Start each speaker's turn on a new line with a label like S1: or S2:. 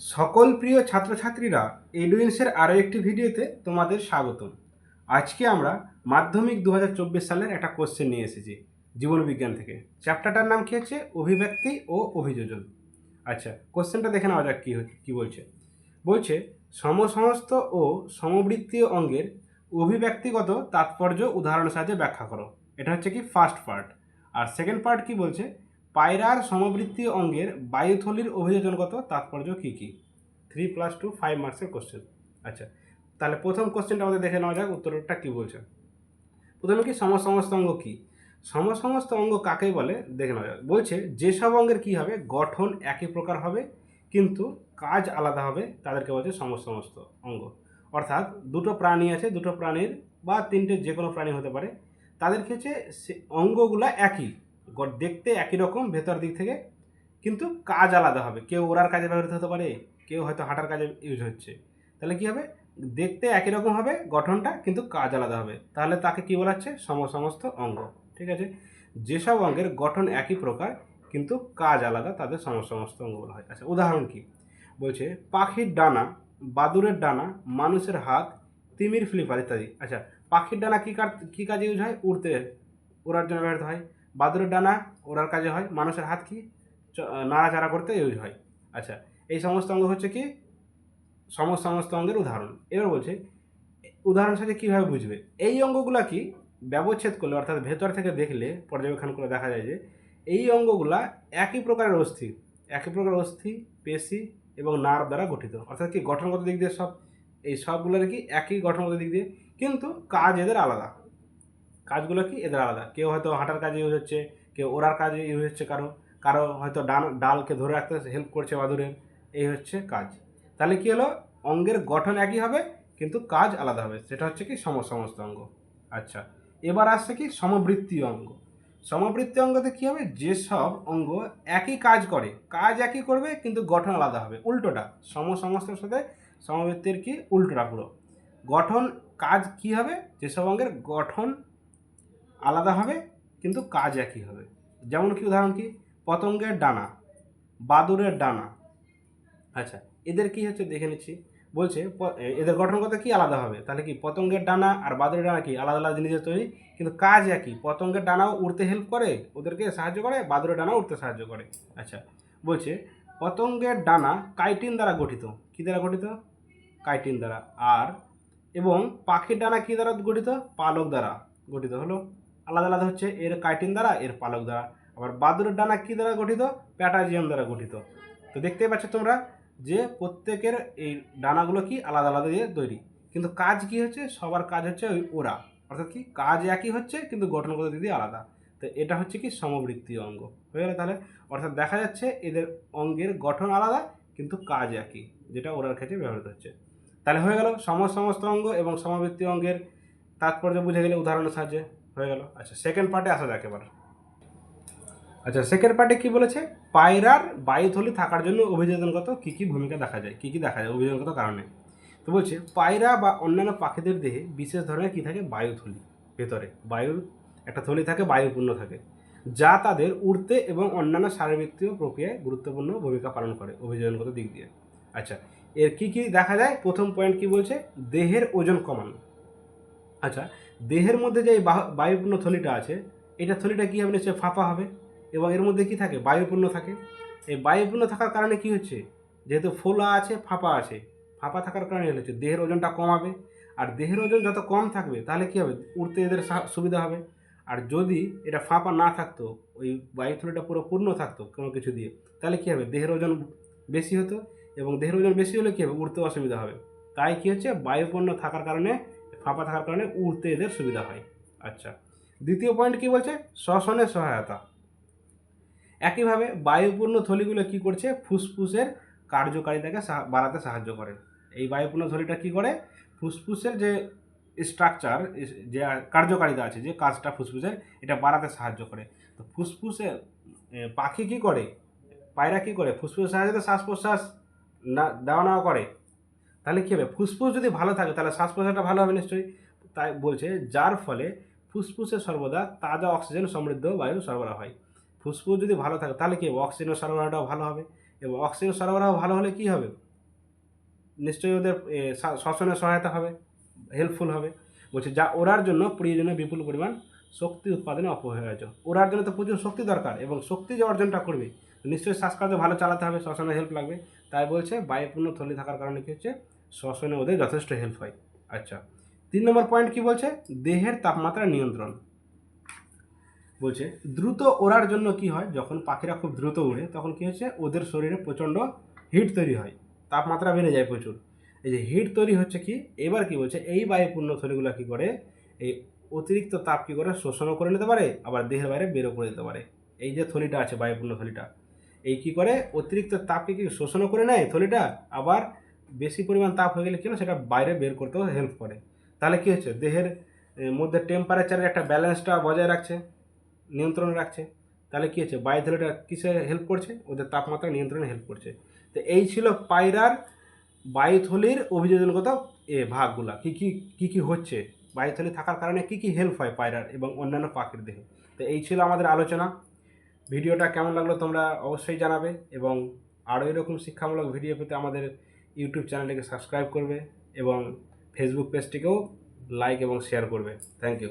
S1: সকল প্রিয় ছাত্রছাত্রীরা এডুইন্সের আরও একটি ভিডিওতে তোমাদের স্বাগতম। আজকে আমরা মাধ্যমিক দু হাজার চব্বিশ সালের একটা কোশ্চেন নিয়ে এসেছি জীবনবিজ্ঞান থেকে। চ্যাপ্টারটার নাম কি হচ্ছে? অভিব্যক্তি ও অভিযোজন। আচ্ছা কোশ্চেনটা দেখে নেওয়া যাক কী কী বলছে। বলছে সমসমস্ত ও সমবৃত্তীয় অঙ্গের অভিব্যক্তিগত তাৎপর্য উদাহরণের সাহায্যে ব্যাখ্যা করো। এটা হচ্ছে কি? ফার্স্ট পার্ট আর সেকেন্ড পার্ট কি বলছে? পায়রার সমবৃত্তীয় অঙ্গের বায়ুথলির অভিযোজনগত তাৎপর্য কী কী? থ্রি প্লাস টু ফাইভ মার্কসের কোশ্চেন আচ্ছা তাহলে প্রথম কোশ্চেনটা আমাদের দেখে নেওয়া যাক, উত্তরটা কী বলছে? প্রথমে কি সমসমস্ত অঙ্গ কী? সমসমস্ত অঙ্গ কাকে বলে? দেখে নেওয়া যাক। বলছে, যেসব অঙ্গের কী হবে? গঠন একই প্রকার হবে, কিন্তু কাজ আলাদা হবে, তাদেরকে বলছে সমসমস্ত অঙ্গ। অর্থাৎ দুটো প্রাণী আছে, দুটো প্রাণীর বা তিনটে যে কোনো প্রাণী হতে পারে তাদেরকে হচ্ছে সে অঙ্গগুলা একই। দেখতে একই রকম ভেতর দিক থেকে, কিন্তু কাজ আলাদা হবে। কেউ ওড়ার কাজে ব্যবহৃত হতে পারে, কেউ হয়তো হাঁটার কাজে ইউজ হচ্ছে। তাহলে কি হবে? দেখতে একই রকম হবে, গঠনটা কিন্তু কাজ আলাদা হবে। তাহলে তাকে কি বলা হচ্ছে? সমসমস্ত অঙ্গ। ঠিক আছে? যেসব অঙ্গের গঠন একই প্রকার, কিন্তু কাজ আলাদা, তাদের সমসমস্ত অঙ্গ বলা হয়। আচ্ছা উদাহরণ কি? বলছে, পাখির ডানা, বাদুরের ডানা, মানুষের হাত, তিমির ফ্লিপার ইত্যাদি। আচ্ছা পাখির ডানা কী কাজ কী কাজে ইউজ হয়? উড়তে ওড়ার জন্য ব্যবহৃত হয়। বাদুরের ডানা, ওড়ার কাজে হয়, মানুষের হাত কি? নাড়াচাড়া করতে ইউজ হয়। আচ্ছা এই সমস্ত অঙ্গ হচ্ছে কি? সমস্ত সমস্ত অঙ্গের উদাহরণ। এবার বলছে উদাহরণ সাথে কীভাবে বুঝবে? এই অঙ্গগুলা কি? ব্যবচ্ছেদ করলে, অর্থাৎ ভেতর থেকে দেখলে, পর্যবেক্ষণ করে দেখা যায় যে, এই অঙ্গগুলা একই প্রকারের অস্থি, একই প্রকার অস্থি, পেশি এবং নার্ভ দ্বারা গঠিত। অর্থাৎ কি গঠনগত দিক দিয়ে সব, এই সবগুলোর কি একই গঠনগত দিক দিয়ে, কিন্তু কাজ এদের আলাদা। কাজগুলো কি? এদের আলাদা। কেউ হয়তো হাঁটার কাজে ইউজ হচ্ছে, কেউ ওড়ার কাজে ইউজ হচ্ছে কারও কারও হয়তো ডান ডালকে ধরে রাখতে হেল্প করছে বাদুরের এই হচ্ছে কাজ। তাহলে কী হলো? অঙ্গের গঠন একই হবে, কিন্তু কাজ আলাদা হবে। সেটা হচ্ছে কি? সম, সমস্ত অঙ্গ। আচ্ছা এবার আসছে কি? সমবৃত্তীয় অঙ্গ। সমবৃত্তীয় অঙ্গতে কী হবে? যেসব অঙ্গ একই কাজ করে। কাজ একই করবে, কিন্তু গঠন আলাদা হবে। উল্টোটা, সম, সমস্তের সাথে সমবৃত্তির কি? উল্টোটা পুরো। গঠন, কাজ কি হবে? যেসব অঙ্গের গঠন আলাদা হবে, কিন্তু কাজ একই হবে। যেমন কি উদাহরণ কি? পতঙ্গের ডানা বাদুরের ডানা। আচ্ছা এদের কি হচ্ছে? দেখে নিচ্ছি। বলছে এদের গঠনগত কি আলাদা হবে? তাহলে কি পতঙ্গের ডানা আর বাদুরের ডানা কি আলাদা আলাদা জিনিসের তৈরি? কিন্তু কাজ একই। পতঙ্গের ডানাও উড়তে হেল্প করে, ওদেরকে সাহায্য করে বাদুরের ডানাও উড়তে সাহায্য করে। আচ্ছা বলছে, পতঙ্গের ডানা কাইটিন দ্বারা গঠিত। কী দ্বারা গঠিত? কাইটিন দ্বারা। আর, এবং পাখির ডানা কী দ্বারা গঠিত? পালক দ্বারা গঠিত হলো। আলাদা আলাদা হচ্ছে এর কাইটিন দ্বারা, এর পালক দ্বারা। আবার বাদুরের ডানা কী দ্বারা গঠিত? প্যাটাজিয়াম দ্বারা গঠিত। তো দেখতেই পাচ্ছ তোমরা যে প্রত্যেকের এই ডানাগুলো কি আলাদা আলাদা দিয়ে তৈরি। কিন্তু কাজ কি হচ্ছে? সবার কাজ হচ্ছে ওই ওরা অর্থাৎ কি কাজ একই হচ্ছে, কিন্তু গঠনগত দিক দিয়ে আলাদা। তো এটা হচ্ছে কি সমবৃত্তীয় অঙ্গ। হয়ে গেল তাহলে। অর্থাৎ দেখা যাচ্ছে এদের অঙ্গের গঠন আলাদা, কিন্তু কাজ একই, যেটা ওরার ক্ষেত্রে ব্যবহৃত হচ্ছে। তাহলে হয়ে গেল সম সমস্ত অঙ্গ এবং সমবৃত্তীয় অঙ্গের তাৎপর্য বুঝে গেলে উদাহরণের সাহায্যে হয়ে গেল। আচ্ছা সেকেন্ড পার্টে আসা যাক এবার। আচ্ছা সেকেন্ড পার্টে কি বলেছে? পায়রার বায়ুথলি থাকার জন্য অভিযোজনগত কী কী ভূমিকা দেখা যায়? কী কী দেখা যায়? অভিযোজনগত কারণে। তো বলছে, পায়রা বা অন্যান্য পাখিদের দেহে বিশেষ ধরনের কী থাকে? বায়ুথলি ভেতরে। বায়ুর একটা থলি থাকে, বায়ুপূর্ণ থাকে, যা তাদের উড়তে এবং অন্যান্য শারীরবৃত্তীয় প্রক্রিয়ায় গুরুত্বপূর্ণ ভূমিকা পালন করে অভিযোজনগত দিক দিয়ে। আচ্ছা এর কী কী দেখা যায়? প্রথম পয়েন্ট কি বলছে? দেহের ওজন কমানো। আচ্ছা দেহের মধ্যে যে বায়ুপূর্ণ থলিটা আছে, এটা থলিটা কী হবে নিশ্চয়ই ফাঁপা হবে? এবং এর মধ্যে কি থাকে? বায়ুপূর্ণ থাকে। এই বায়ুপূর্ণ থাকার কারণে কি হচ্ছে? যেহেতু ফোলা আছে, ফাঁপা আছে, ফাঁপা থাকার কারণে হচ্ছে, দেহের ওজনটা কমাবে। আর দেহের ওজন যত কম থাকবে, তাহলে কি হবে? উড়তে এদের সুবিধা হবে। আর যদি এটা ফাঁপা না থাকতো, ওই বায়ুথলিটা পুরো পূর্ণ থাকতো কোনো কিছু দিয়ে, তাহলে কী হবে? দেহের ওজন বেশি হতো এবং দেহের ওজন বেশি হলে কী হবে? উড়তে অসুবিধা হবে। তাই কী হচ্ছে? বায়ুপূর্ণ থাকার কারণে ফাঁপা থাকার কারণে উড়তে এদের সুবিধা হয়। আচ্ছা দ্বিতীয় পয়েন্ট কি বলছে? শ্বসনের সহায়তা। একইভাবে বায়ুপূর্ণ থলিগুলো কি করছে? ফুসফুসের কার্যকারিতাকে বাড়াতে সাহায্য করে। এই বায়ুপূর্ণ থলিটা কি করে? ফুসফুসের যে স্ট্রাকচার যে কার্যকারিতা আছে, যে কাজটা ফুসফুসের, এটা বাড়াতে সাহায্য করে। তো ফুসফুসে পাখি কি করে? পায়রা কি করে? ফুসফুসের সাহায্যে শ্বাস প্রশ্বাস না দেওয়া নেওয়া করে। তাহলে কী হবে? ফুসফুস যদি ভালো থাকে, তাহলে শ্বাস প্রশ্বাসটা ভালো হবে নিশ্চয়ই। তাই বলছে, যার ফলে ফুসফুসে সর্বদা তাজা অক্সিজেন সমৃদ্ধ বায়ু সরবরাহ হয়। ফুসফুস যদি ভালো থাকে, তাহলে কি অক্সিজেনের সরবরাহটাও ভালো হবে। এবং অক্সিজেন সরবরাহ ভালো হলে কি হবে? নিশ্চয়ই ওদের শ্বসনে সহায়তা হবে হেল্পফুল হবে। বলছে, যা ওরার জন্য প্রয়োজনীয় বিপুল পরিমাণ শক্তি উৎপাদনে অপরিহার্য। ওরার জন্য তো প্রচুর শক্তি দরকার এবং শক্তি যে অর্জনটা করবে নিশ্চয়ই শ্বাসকার্য ভালো চালাতে হবে শ্বসনে হেল্প লাগবে। তাই বলছে, বায়ুপূর্ণ থলি থাকার কারণে কী হচ্ছে, শ্বসনে ওদের যথেষ্ট হেল্প হয়। আচ্ছা তিন নম্বর পয়েন্ট কি বলছে? দেহের তাপমাত্রা নিয়ন্ত্রণ। বলছে, দ্রুত ওড়ার জন্য কি হয়? যখন পাখিরা খুব দ্রুত উড়ে তখন কি হচ্ছে, ওদের শরীরে প্রচণ্ড হিট তৈরি হয়। তাপমাত্রা বেড়ে যায় প্রচুর। এই যে হিট তৈরি হচ্ছে কি? এবার কি বলছে, এই বায়ুপূর্ণ থলিগুলো কী করে? এই অতিরিক্ত তাপ কী করে? শোষণও করে নিতে পারে, আবার দেহের বাইরে বেরো করে দিতে পারে। এই যে থলিটা আছে, বায়ুপূর্ণ থলিটা। এই কি করে? অতিরিক্ত তাপকে কি শোষণও করে নেয় থলিটা? আবার বেশি পরিমাণ তাপ হয়ে গেলে কি সেটা বাইরে বের করতেও হেল্প করে। তাহলে কি হচ্ছে? দেহের মধ্যে টেম্পারেচারের একটা ব্যালেন্সটা বজায় রাখছে, নিয়ন্ত্রণ রাখছে। তাহলে কী হচ্ছে? বায়ুথলিটা কিসে হেল্প করছে? ওদের তাপমাত্রা নিয়ন্ত্রণে হেল্প করছে। তো এই ছিল পায়রার বায়ুথলির অভিযোজনগত, এ, ভাগগুলা। কী কী কী কী হচ্ছে? বায়ুথলি থাকার কারণে কী কী হেল্প হয় পায়রার এবং অন্যান্য পাখির দেহে? তো এই ছিল আমাদের আলোচনা। ভিডিওটা কেমন লাগল তোমরা অবশ্যই জানাবে এবং আরও এরকম শিক্ষামূলক ভিডিও পেতে আমাদের ইউটিউব চ্যানেলটিকে সাবস্ক্রাইব করবে এবং ফেসবুক পেজটিকেও লাইক এবং শেয়ার করবে। Thank you